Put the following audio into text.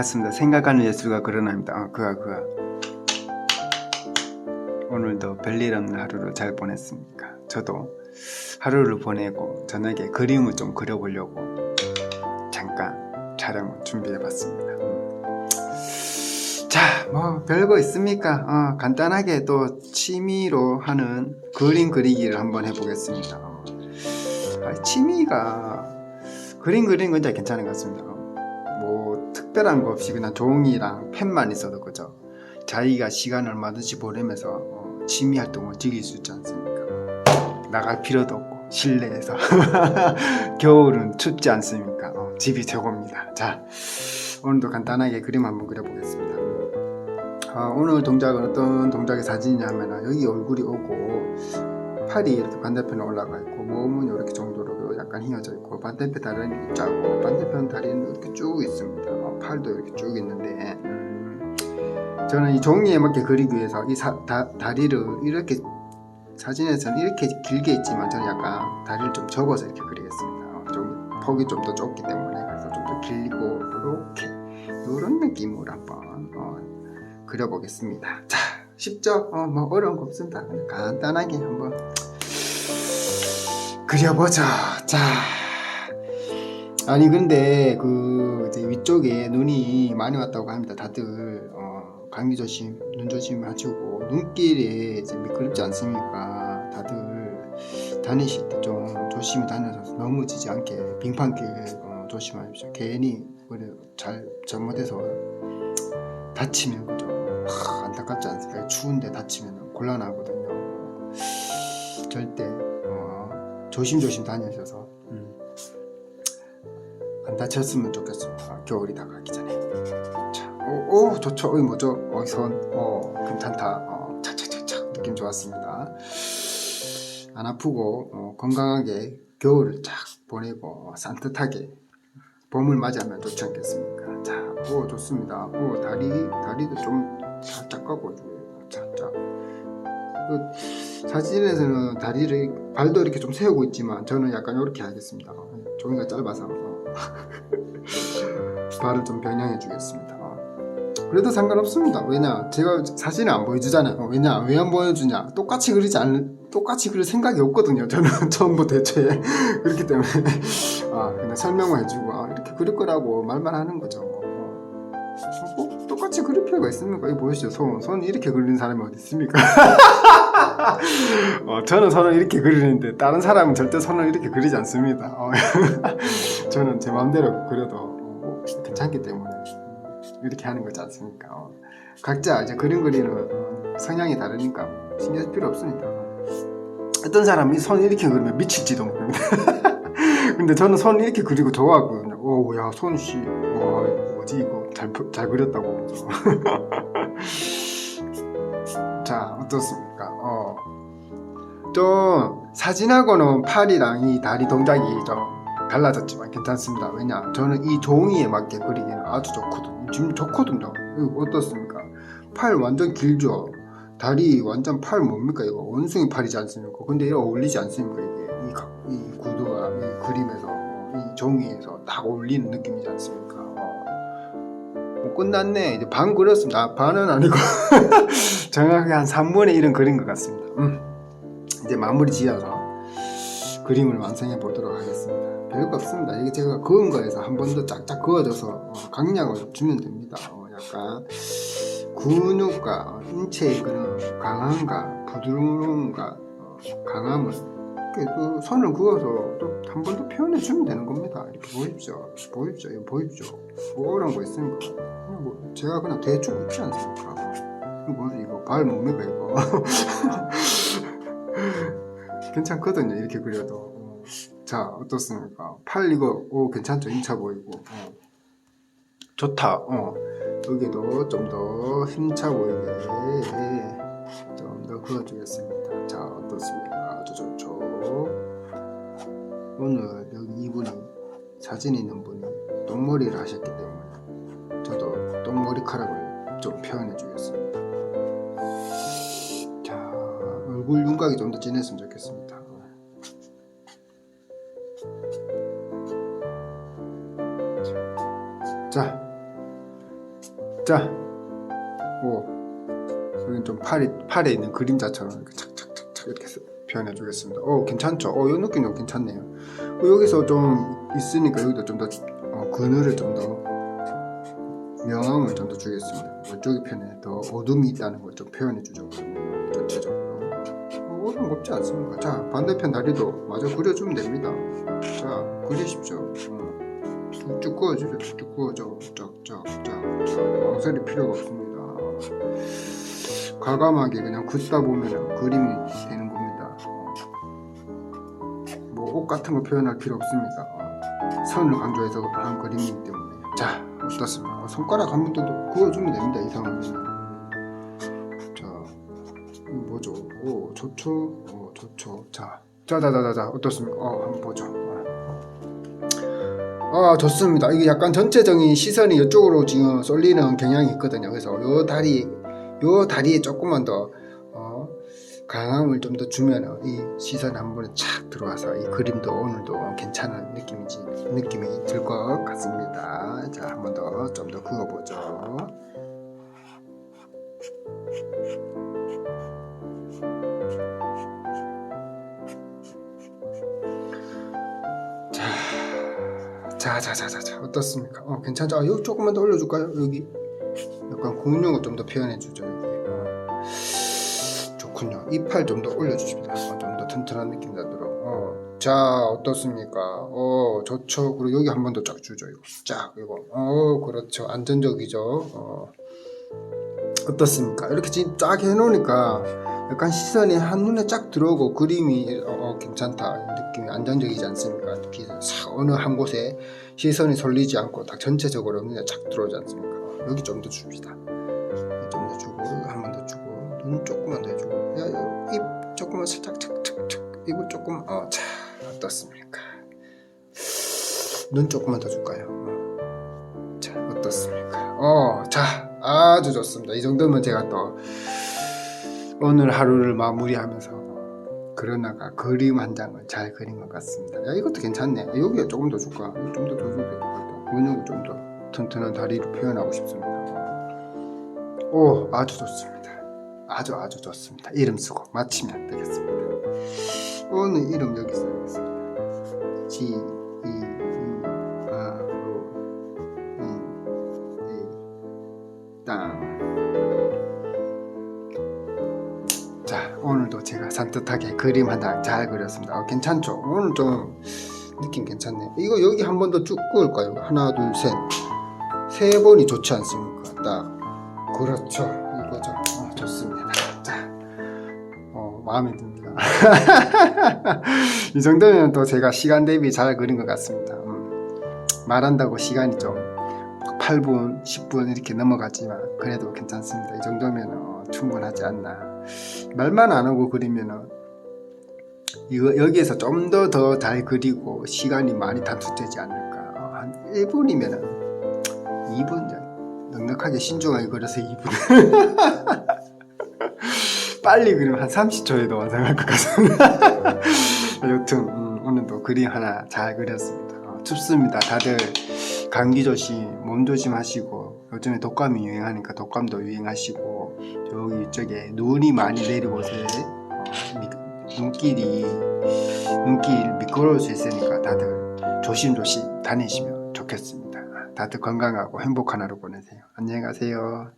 반갑습니다. 생각하는 예술가 그러나입니다. 아, 그가 그가 오늘도 별일 없는 하루를 잘 보냈습니까? 저도 하루를 보내고 저녁에 그림을 좀 그려보려고 잠깐 촬영을 준비해봤습니다. 자, 뭐 별거 있습니까? 어, 간단하게 또 취미로 하는 그림 그리기를 한번 해보겠습니다. 어, 아, 취미가 그림 그리는 건 괜찮은 것 같습니다. 어, 뭐 특별한 거 없이 그냥 종이랑 펜만 있어도 그죠? 자기가 시간 얼마든지 보내면서 어, 취미 활동을 즐길 수 있지 않습니까? 나갈 필요도 없고 실내에서 겨울은 춥지 않습니까? 어, 집이 최고입니다. 자, 오늘도 간단하게 그림 한번 그려보겠습니다. 아, 오늘 동작은 어떤 동작의 사진이냐면 여기 얼굴이 오고 팔이 이렇게 반대편에 올라가 있고 몸은 이렇게 정도로 약간 휘어져 있고 반대편 다리는 짜고 반대편 다리는 이렇게 쭉 있습니다. 어, 팔도 이렇게 쭉 있는데 음, 저는 이 종이에 맞게 그리기 위해서 이 사- 다, 다리를 이렇게 사진에서는 이렇게 길게 있지만 저는 약간 다리를 좀 접어서 이렇게 그리겠습니다. 어, 좀 폭이 좀 더 좁기 때문에 그래서 좀 더 길고 이렇게 이런 느낌으로 한번 어, 그려보겠습니다. 자, 쉽죠? 어, 뭐 어려운 거 없습니다. 간단하게 한번 그려보죠. 자, 아니 근데 그 위쪽에 눈이 많이 왔다고 합니다. 다들 어, 감기 조심, 눈 조심하시고 눈길이 이제 미끄럽지 않습니까? 다들 다니실 때 좀 조심히 다녀서 넘어지지 않게 빙판길 어, 조심하십시오. 괜히 그래 잘 잘못해서 다치면 그죠? 하, 안타깝지 않습니까? 추운데 다치면 곤란하거든요. 절대 어, 조심조심 다니셔서 음, 안 다쳤으면 좋겠습니다. 겨울이 다가기 전에. 자, 오, 오 좋죠. 어, 뭐죠? 어, 손, 어, 괜찮다. 어, 착착착착 느낌 좋았습니다. 안 아프고 어, 건강하게 겨울을 쫙 보내고 산뜻하게 봄을 맞이하면 좋지 않겠습니까? 자, 오 좋습니다. 오 다리 다리도 좀 살짝 꺾어줘요. 살짝. 그 사진에서는 다리를 발도 이렇게 좀 세우고 있지만 저는 약간 이렇게 하겠습니다. 어, 종이가 짧아서 어. 발을 좀 변형해 주겠습니다. 어. 그래도 상관없습니다. 왜냐 제가 사진을 안 보여주잖아요. 어, 왜냐 왜 안 보여주냐 똑같이 그리지 않 똑같이 그릴 생각이 없거든요. 저는 처음부터 애초에 그렇기 때문에 아 그냥 설명을 해주고 아, 이렇게 그릴 거라고 말만 하는 거죠. 뭐. 똑같이 그릴 필요가 있습니까? 이거 보이시죠? 손. 손 이렇게 그리는 사람이 어디 있습니까? 어, 저는 손을 이렇게 그리는데 다른 사람은 절대 손을 이렇게 그리지 않습니다. 어, 저는 제 마음대로 그려도 어, 괜찮기 때문에 이렇게 하는 거지 않습니까? 어, 각자 이제 그림 그리는 어, 성향이 다르니까 신경 쓸 필요 없습니다. 어떤 사람이 손 이렇게 그리면 미칠지도 모릅니다. 근데 저는 손 이렇게 그리고 좋아하거든요. 오, 야, 손씨, 와, 뭐지 이거 잘, 표- 잘 그렸다고. 자, 어떻습니까? 어, 좀 사진하고는 팔이랑 이 다리 동작이 좀 달라졌지만 괜찮습니다. 왜냐, 저는 이 종이에 맞게 그리기는 아주 좋거든요. 지금 좋거든요. 이거 어떻습니까? 팔 완전 길죠. 다리 완전 팔 뭡니까 이거 원숭이 팔이지 않습니까? 근데 이거 어울리지 않습니까 이게 이, 각- 이 구도가 이 그림에서 어, 이 종이에서 딱 어울리는 느낌이지 않습니까? 어. 뭐 끝났네 이제 반 그렸습니다. 아, 반은 아니고 정확하게 한 3분의 1은 그린 것 같습니다. 음. 이제 마무리 지어서 그림을 완성해 보도록 하겠습니다. 별거 없습니다. 이게 제가 그은 거에서 한 번더 쫙쫙 그어줘서 어, 강약을 주면 됩니다. 어, 약간 근육과 어, 인체의 그런 강함과 부드러움과 어, 강함을 또 선을 그어서 또 한 번 더 표현해 주면 되는 겁니다. 이렇게. 이거 보십시오. 뭐 어려운 거 있습니까? 그냥 뭐 제가 그냥 대충 있지 않습니까? 이거 뭐지 이거 발 뭡니까 이거? 괜찮거든요. 이렇게 그려도. 어. 자 어떻습니까? 팔 이거 오 괜찮죠? 힘차 보이고. 어. 좋다. 어. 여기도 좀 더 힘차 보이게 좀 더 그어주겠습니다. 자 어떻습니까? 아주 좋죠. 오늘 여기 이분이 사진 있는 분이 똥머리를 하셨기 때문에 저도 똥머리카락을 좀 표현해 주겠습니다. 얼굴 윤곽이 좀 더 진했으면 좋겠습니다. 자 자, 오, 여기 좀 팔이 팔에 있는 그림자처럼 이렇게 착착착착 이렇게 스- 표현해 주겠습니다. 오, 괜찮죠? 오, 이 느낌도 괜찮네요. 어, 여기서 좀 있으니까 여기도 좀더 어, 그늘을 좀 더 명암을 좀 더 주겠습니다. 이쪽 편에 더 어둠이 있다는 걸 좀 표현해 주죠. 전체적으로. 어, 거 없지 않습니까? 자, 반대편 다리도 마저 그려주면 됩니다. 자, 그리십시오. 어. 쭉 쭉 그어주죠. 쭉쭉 그어줘. 쫙쫙쫙. 망설일 필요가 없습니다. 과감하게 그냥 긋다 보면 그림이 되는 겁니다. 뭐 옷 같은 거 표현할 필요 없습니다. 선을 강조해서 한 그림이기 때문에. 자, 어떻습니까? 손가락 한 번 더 그어주면 됩니다. 자, 이거 뭐죠? 오, 좋죠? 오, 좋죠. 자, 자자자자자, 어떻습니까? 어, 한번 보죠. 아, 좋습니다. 이게 약간 전체적인 시선이 이쪽으로 지금 쏠리는 경향이 있거든요. 그래서 요 다리, 요 다리에 조금만 더, 어, 강함을 좀 더 주면 이 시선 한 번에 착 들어와서 이 그림도 오늘도 괜찮은 느낌이지, 느낌이 들 것 같습니다. 자, 한 번 더, 좀 더 그어보죠. 자자자자자 어떻습니까? 어 괜찮죠? 아, 여기 조금만 더 올려줄까요? 여기 약간 근육을 좀 더 표현해주죠 여기 어. 좋군요 이 팔 좀 더 올려주십니다 어, 좀더 튼튼한 느낌 나도록 어. 자 어떻습니까? 어 좋죠 그리고 여기 한 번 더 쫙 주죠 이거 쫙 이거 어 그렇죠 안전적이죠 어. 어떻습니까? 이렇게 지금 쫙 해놓으니까 약간 시선이 한눈에 쫙 들어오고 그림이 어, 어, 괜찮다 느낌이 안정적이지 않습니까? 이렇게 싹 어느 한 곳에 시선이 설리지 않고 딱 전체적으로 눈에 착 들어오지 않습니까? 여기 좀 더 줍시다 좀 더 주고 한 번 더 주고 눈 조금만 더 해주고 야, 야, 입 조금만 살짝 착착착 입을 조금 어자 어떻습니까? 눈 조금만 더 줄까요? 어. 자 어떻습니까? 어자 아주 좋습니다 이 정도면 제가 또 오늘 하루를 마무리하면서 그러나가 그림 한 장을 잘 그린 것 같습니다. 야 이것도 괜찮네. 여기에 조금 더 줄까? 좀더더 줘도 될것 같아. 근육을 좀 더 튼튼한 다리로 표현하고 싶습니다. 오 아주 좋습니다. 아주 아주 좋습니다. 이름 쓰고 마치면 되겠습니다. 오늘 이름 여기 써야겠습니다. G 산뜻하게 그림 하나 잘 그렸습니다. 어, 괜찮죠? 오늘 좀 느낌 괜찮네. 이거 여기 한 번 더 쭉 그을까요? 하나 둘 셋 세 번이 좋지 않습니까? 딱. 그렇죠. 이거죠. 어, 좋습니다. 자. 어, 마음에 듭니다. 이 정도면 또 제가 시간 대비 잘 그린 것 같습니다. 음, 말한다고 시간이 좀 8분 10분 이렇게 넘어가지만 그래도 괜찮습니다. 이 정도면 어, 충분하지 않나. 말만 안 하고 그리면은 여기에서 좀 더 더 잘 그리고 시간이 많이 단축되지 않을까. 어, 한 1분이면은 2분 넉넉하게 신중하게 그려서 2분. 빨리 그리면 한 30초에도 완성할 것 같습니다. 여튼 음, 오늘도 그림 하나 잘 그렸습니다. 어, 춥습니다. 다들 감기 조심 몸 조심하시고 요즘에 독감이 유행하니까 독감도 유행하시고 여기 이쪽에 눈이 많이 미- 눈길이 눈길 미끄러울 수 있으니까 다들 조심조심 다니시면 좋겠습니다. 다들 건강하고 행복한 하루 보내세요. 안녕히 가세요.